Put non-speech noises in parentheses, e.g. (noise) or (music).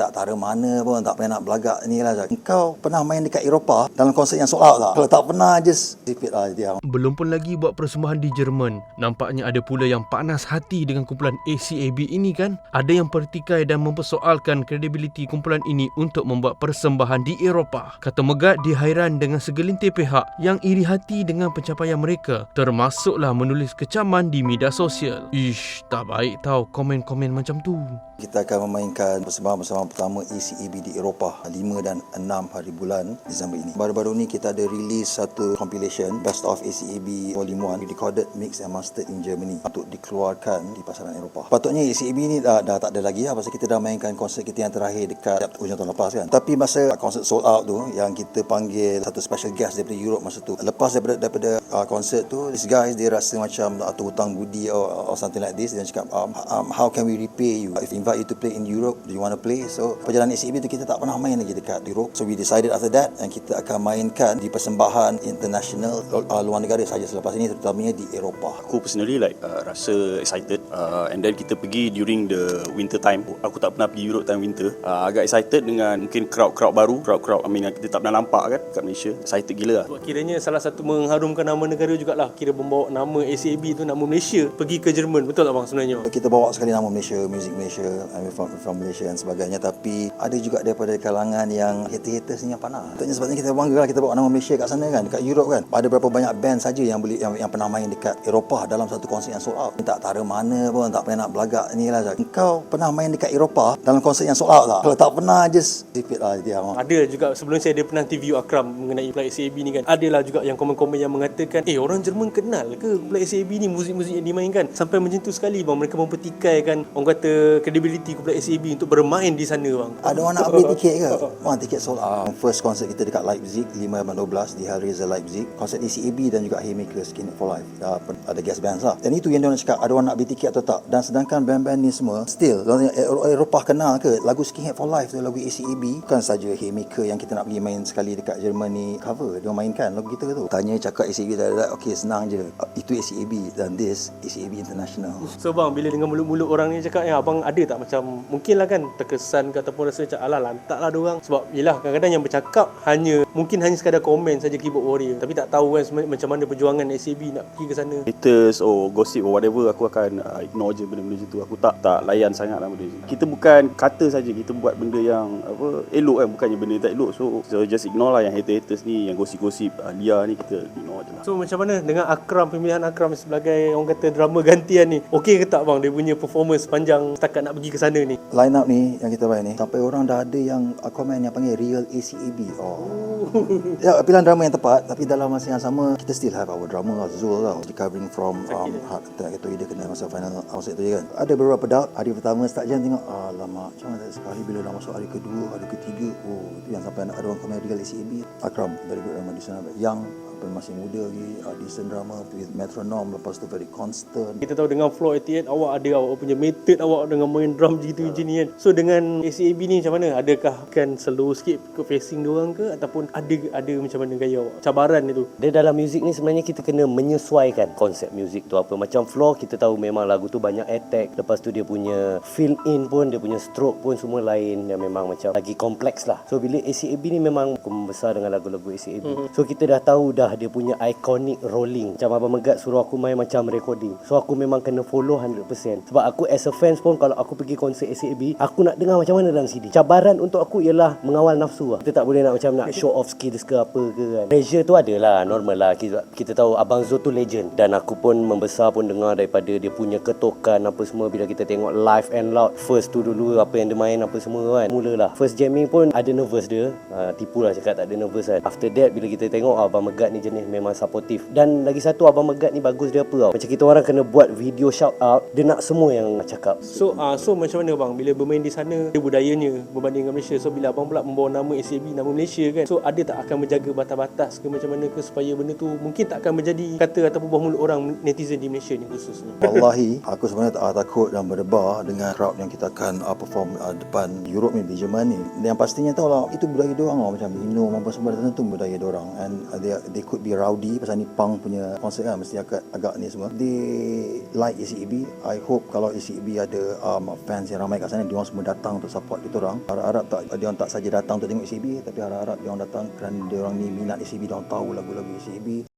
tak tara mana pun tak payah nak belagak ni lah kau pernah main dekat Eropah dalam konsert yang sold out tak kalau tak pernah just repeat lah dia Belum pun lagi buat persembahan di Jerman. Nampaknya ada pula yang panas hati dengan kumpulan ACAB ini kan? Ada yang pertikai dan mempersoalkan kredibiliti kumpulan ini untuk membuat persembahan di Eropah. Kata Megat dia hairan dengan segelintir pihak yang iri hati dengan pencapaian mereka. Termasuklah menulis kecaman di media sosial. Ish, tak baik tau komen-komen macam tu. kita akan memainkan persembahan-persembahan pertama ACAB di Eropah 5 dan 6 hari bulan Disember ini. Baru-baru ni kita ada release satu compilation Best of ACAB Volume 1 recorded, mixed and mastered in Germany untuk dikeluarkan di pasaran Eropah. Patutnya ACAB ni dah, dah tak ada lagi lah pasal kita dah mainkan konsert kita yang terakhir dekat hujung tahun lepas kan. Tapi masa konsert sold out tu yang kita panggil satu special guest daripada Europe masa tu. Lepas daripada daripada uh, konsert tu, this guys dia rasa macam atau hutang budi or, or something like this. Dia cakap, um, um, how can we repay you? If invite you to play in Europe, do you want to play? So perjalanan ACB tu kita tak pernah main lagi dekat Europe. So we decided after that and kita akan mainkan di persembahan international uh, luar negara sahaja selepas ini terutamanya di Eropah. Aku personally like uh, rasa excited uh, and then kita pergi during the winter time. Aku tak pernah pergi Europe time winter. Uh, agak excited dengan mungkin crowd-crowd baru, crowd-crowd I mean yang kita tak pernah nampak kan kat Malaysia. Excited gila lah. Kiranya salah satu mengharumkan nama negara jugalah Kira membawa nama ACAB tu nama Malaysia Pergi ke Jerman Betul tak bang sebenarnya? Kita bawa sekali nama Malaysia, Music Malaysia, I mean from, from Malaysia dan sebagainya tapi ada juga daripada kalangan yang haters-haters ni yang panas. Tentunya sebabnya kita bangga lah kita bawa nama Malaysia kat sana kan, dekat Europe kan. Ada berapa banyak band saja yang boleh yang, yang pernah main dekat Eropah dalam satu konsert yang sold out. Tak tara mana pun, tak payah nak belagak ni lah. Kau pernah main dekat Eropah dalam konsert yang sold out tak? Kalau tak pernah just repeat lah dia. Ada juga sebelum saya ada pernah interview Akram mengenai Pulai ACAB ni kan Adalah juga yang komen-komen yang mengatakan Eh orang Jerman kenal ke Pulai ACAB ni muzik-muzik yang dimainkan Sampai macam tu sekali bang Mereka mempertikaikan Orang kata kredibiliti Pulai ACAB untuk bermain di sana bang Ada orang nak beli tiket ke? Orang tiket sold out. First konsert kita dekat Leipzig 5 dan 12 di Hellraiser Leipzig. Konsert ACAB dan juga Haymaker Skin for Life. Uh, ada guest bands lah. Dan itu yang dia orang cakap ada orang nak beli tiket atau tak. Dan sedangkan band-band ni semua still orang Ero- Eropah kenal ke lagu Skinhead for Life tu lagu ACAB bukan saja Haymaker yang kita nak pergi main sekali dekat Germany cover dia mainkan lagu kita tu. Tanya cakap ACAB dah dah okey senang je. Uh, Itu ACAB dan this ACAB International. So bang bila dengan mulut-mulut orang ni cakap ya abang ada tak macam Mungkin lah kan terkesan ke ataupun rasa macam alah lantak lah diorang Sebab yelah kadang-kadang yang bercakap hanya Mungkin hanya sekadar komen saja keyboard warrior Tapi tak tahu kan macam mana perjuangan ACB nak pergi ke sana Haters or gossip or whatever aku akan uh, ignore je benda-benda macam tu. Aku tak tak layan sangat lah benda tu. Kita bukan kata saja kita buat benda yang apa elok kan bukannya benda tak elok. So, so just ignore lah yang haters-haters ni yang gosip-gosip uh, liar ni kita ignore je lah. So macam mana dengan Akram pemilihan Akram sebagai orang kata drama gantian ni Okey ke tak bang dia punya performance panjang setakat nak pergi ke sana ni Line up ni yang kita main ni sampai orang dah ada yang uh, komen yang panggil real ACAB. Oh. (laughs) ya pilihan drama yang tepat tapi dalam masa yang sama kita still have our drama Zul tau recovering from um, heart attack itu dia kena masa final outside tu je kan. Ada beberapa doubt hari pertama start jam tengok alamak macam mana sekali bila dah masuk hari kedua hari ketiga oh itu yang sampai ada orang komen real ACAB. Akram very good drama di sana yang apa, masih muda lagi uh, decent drama with metronome lepas tu very constant Kita tahu dengan Floor 88 awak ada awak punya method awak dengan main drum gitu je ni kan So dengan ACAB ni macam mana? Adakah akan slow sikit ke facing diorang ke Ataupun ada ada macam mana gaya awak? Cabaran itu Dia dalam muzik ni sebenarnya kita kena menyesuaikan konsep muzik tu apa. Macam Floor kita tahu memang lagu tu banyak attack. Lepas tu dia punya fill in pun, dia punya stroke pun semua lain yang memang macam lagi kompleks lah. So bila ACAB ni memang aku membesar dengan lagu-lagu ACAB. Mm-hmm. So kita dah tahu dah dia punya iconic rolling. Macam Abang Megat suruh aku main macam recording. So aku memang kena follow 100%. Sebab aku as a fans pun kalau aku pergi konsert ACAB, aku nak dengar macam mana dalam CD. Cabaran untuk aku ialah mengawal nafsu lah. Kita tak boleh nak macam nak show off skills ke apa ke kan. Pressure tu ada lah, normal lah. Kita, kita tahu Abang Zo tu legend. Dan aku pun membesar pun dengar daripada dia punya ketokan apa semua bila kita tengok live and loud. First tu dulu apa yang dia main apa semua kan. Mulalah. First jamming pun ada nervous dia. Ha, tipu lah cakap tak ada nervous kan. After that bila kita tengok ah, Abang Megat ni jenis memang supportive. Dan lagi satu Abang Megat ni bagus dia apa tau. Macam kita orang kena buat video shout out. Dia nak semua yang cakap. So uh, so macam mana bang bila bermain di sana dia budayanya berbanding dengan Malaysia. So bila abang pula membawa nama ACB nama Malaysia kan. So ada tak akan menjaga batas-batas ke macam mana ke supaya benda tu mungkin tak akan menjadi kata ataupun buah mulut orang netizen di Malaysia ni khususnya. Wallahi, aku sebenarnya tak takut dan berdebar dengan crowd yang kita akan uh, perform uh, depan Europe ni, di Jerman ni. Yang pastinya tahu lah, itu budaya diorang lah. Macam minum apa semua tertentu budaya diorang. And uh, they, they could be rowdy pasal ni punk punya konsert kan mesti agak agak ni semua. They like ACAB I hope kalau ACAB ada um, fans yang ramai kat sana dia orang semua datang untuk support kita orang harap-harap tak dia orang tak saja datang untuk tengok ACAB tapi harap-harap dia orang datang kerana dia orang ni minat ACAB dia orang tahu lagu-lagu ACAB